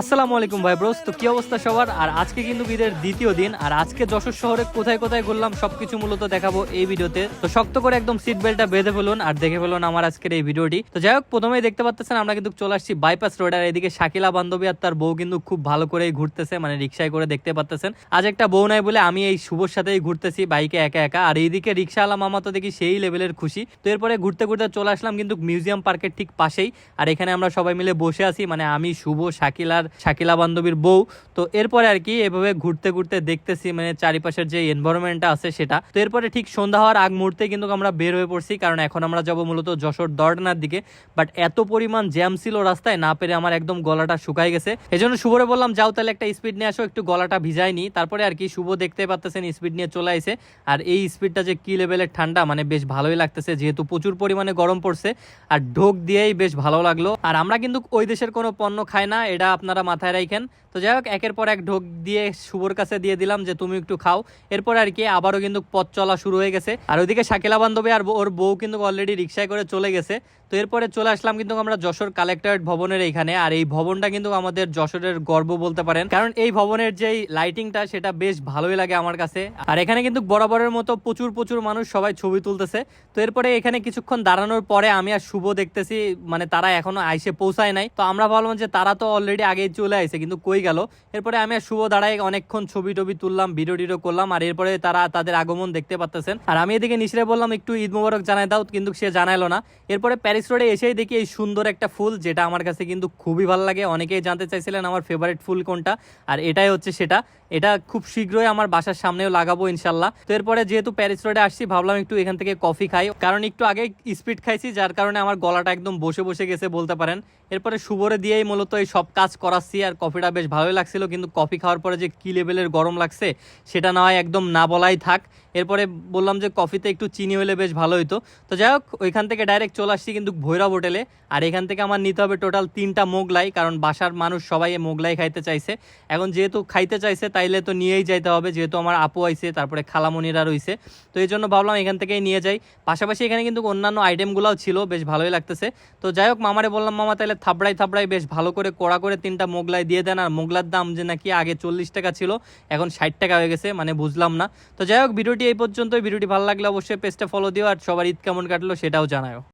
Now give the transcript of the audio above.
আসসালামু আলাইকুম ভাই ব্রোস তো কি অবস্থা সবার? আর আজকে কিন্তু ঈদের দ্বিতীয় দিন, আর আজকে যশোর শহরে কোথায় কোথায় ঘুরলাম সবকিছু মূলত দেখাবো এই ভিডিওতে। তো শক্ত করে একদম সিট বেল্টটা বেঁধে ফেলুন আর দেখে ফেলুন আমার আজকের এই ভিডিওটি। তো যাই হোক, প্রথমেই দেখতে পাচ্ছেন আমরা কিন্তু চলে আসছি বাইপাস রোড আর এদিকে শাকিলা বান্ধবী আর তার বউ কিন্তু খুব ভালো করেই ঘুরতেছে মানে রিক্সায় করে দেখতে পাচ্ছেন আজ একটা বউ নাই বলে আমি এই শুভর সাথেই ঘুরতেছি বাইকে একা একা। আর এইদিকে রিক্সাওয়ালা মামা তো দেখি সেই লেভেলের খুশি। তো এরপরে ঘুরতে ঘুরতে চলে আসলাম কিন্তু মিউজিয়াম পার্কের ঠিক পাশেই। আর এখানে আমরা সবাই মিলে বসে আছি মানে আমি, শুভ, শাকিলার শাকিলা বান্ধবীর বউ। তো এরপরে আর কি এভাবে ঘুরতে ঘুরতে দেখতেছি মানে চারিপাশের যে এনভায়রনমেন্টটা আছে সেটা। তো এরপরে ঠিক সন্ধ্যা হওয়ার আগ মুহূর্তে কিন্তু আমরা বের হয়ে পড়ছি, কারণ এখন আমরা যাব মূলত যশোর দর্ডনার দিকে। বাট এত পরিমাণ জ্যাম ছিল রাস্তায়, না পেরে আমার একদম গলাটা শুকাই গেছে। এজন্য শুভরে বললাম, যাও তাহলে একটা স্পিড নিয়ে আসো, একটু গলাটা ভিজায়নি তারপরে আর কি শুভ দেখতে পাচ্তেছেন স্পিড নিয়ে চলে আসে আর এই স্পিডটা যে কি লেভেলের ঠান্ডা মানে বেশ ভালোই লাগতেছে, যেহেতু প্রচুর পরিমাণে গরম পড়ছে। আর ঢোক দিয়েই বেশ ভালো লাগল। আর আমরা কিন্তু ওই দেশের কোনো পণ্য খাই না, এটা আপনারা মাথায় রাখেন তো যাই হোক, একের পর এক ঢোক দিয়ে শুভর কাছে দিয়ে দিলাম যে, তুমি একটু খাও। এরপর আর কি, আবারও কিন্তু পথ চলা শুরু হয়ে গেছে। আর ওইদিকে শাকিলা বান্ধবী আর ওর বউ কিন্তু অলরেডি রিক্সায় করে চলে গেছে। তো এরপরে চলে আসলাম কিন্তু আমরা যশোর কালেক্টরেট ভবনের এইখানে। আর এই ভবনটা কিন্তু আমাদের যশোরের গর্ব বলতে পারেন। কারণ এই ভবনের যেই লাইটিংটা সেটা বেশ ভালোই লাগে আমার কাছে। আর এখানে কিন্তু বরাবরের মতো প্রচুর প্রচুর মানুষ সবাই ছবি তুলতেছে। তো এরপরে এখানে কিছুক্ষণ দাঁড়ানোর পরে আমি আর শুভ দেখতেছি মানে তারা এখনও আইসে পৌঁছায় নাই। তো আমরা ভাবলাম যে, তারা তো অলরেডি আগেই চলে আইছে, কিন্তু কই গেল? এরপরে আমি শুভ দাঁড়ায় অনেকক্ষণ ছবি টবি তুললাম ভিডিও টিডিও করলাম, আর এরপরে তারা তাদের আগমন দেখতে পাচ্তেছেন আর আমি এদিকে নিচরে বললাম, একটু ঈদ মোবারক জানাই দাও, কিন্তু সে জানাইলো না। এরপরে প্যারিস রোডে এসেই দেখি এই সুন্দর একটা ফুল, যেটা আমার কাছে কিন্তু খুবই ভালো লাগে। অনেকেই জানতে চাইছিলেন আমার ফেভারিট ফুল কোনটা, আর এটাই হচ্ছে সেটা। এটা খুব শীঘ্রই আমার বাসার সামনেও লাগাবো, ইনশাল্লাহ। তো এরপরে যেহেতু প্যারিস রোডে আসছি, ভাবলাম একটু এখান থেকে কফি খাই। কারণ একটু আগে স্পিড খাইছি, যার কারণে আমার গলাটা একদম বসে বসে গেছে, বলতে পারেন। এরপরে শুভরে দিয়েই মূলত এই সব কাজ করাচ্ছি আর কফিটা বেশ ভালোই লাগছিল, কিন্তু কফি খাওয়ার পরে যে কি লেভেলের গরম লাগছে, সেটা না হয় একদম না বলাই থাক। এরপরে বললাম যে কফিতে একটু চিনি হলে বেশ ভালো হতো তো যাই হোক, ওইখান থেকে ডাইরেক্ট চলে আসছি কিন্তু ভৈরব হোটেলে আর এখান থেকে আমার নিতে হবে টোটাল তিনটা মোগলাই, কারণ বাসার মানুষ সবাই মোগলাই খাইতে চাইছে। এখন যেহেতু খাইতে চাইছে, তাইলে তো নিয়েই যাইতে হবে, যেহেতু আমার আপু আইছে, তারপরে খালামণিরা রইছে। তো এই জন্য ভাবলাম এখান থেকেই নিয়ে যাই। পাশাপাশি এখানে কিন্তু অন্যান্য আইটেমগুলোও ছিল, বেশ ভালোই লাগতেছে। তো যাই হোক, মামারে বললাম, মামা তাহলে থাবড়াই থাবড়াই বেশ ভালো করে কড়া করে তিনটা মোগলাই দিয়ে দেন, আর মোগলার দাম যে নাকি আগে চল্লিশ টাকা ছিল, এখন ষাট টাকা হয়ে গেছে মানে বুঝলাম না। তো যাই হোক, ভিডিওটি এই পর্যন্ত ভিডিওটি ভালো লাগলে অবশ্যই পেজটা ফলো দিও, আর সবার ঈদ কেমন কাটলো সেটাও জানাও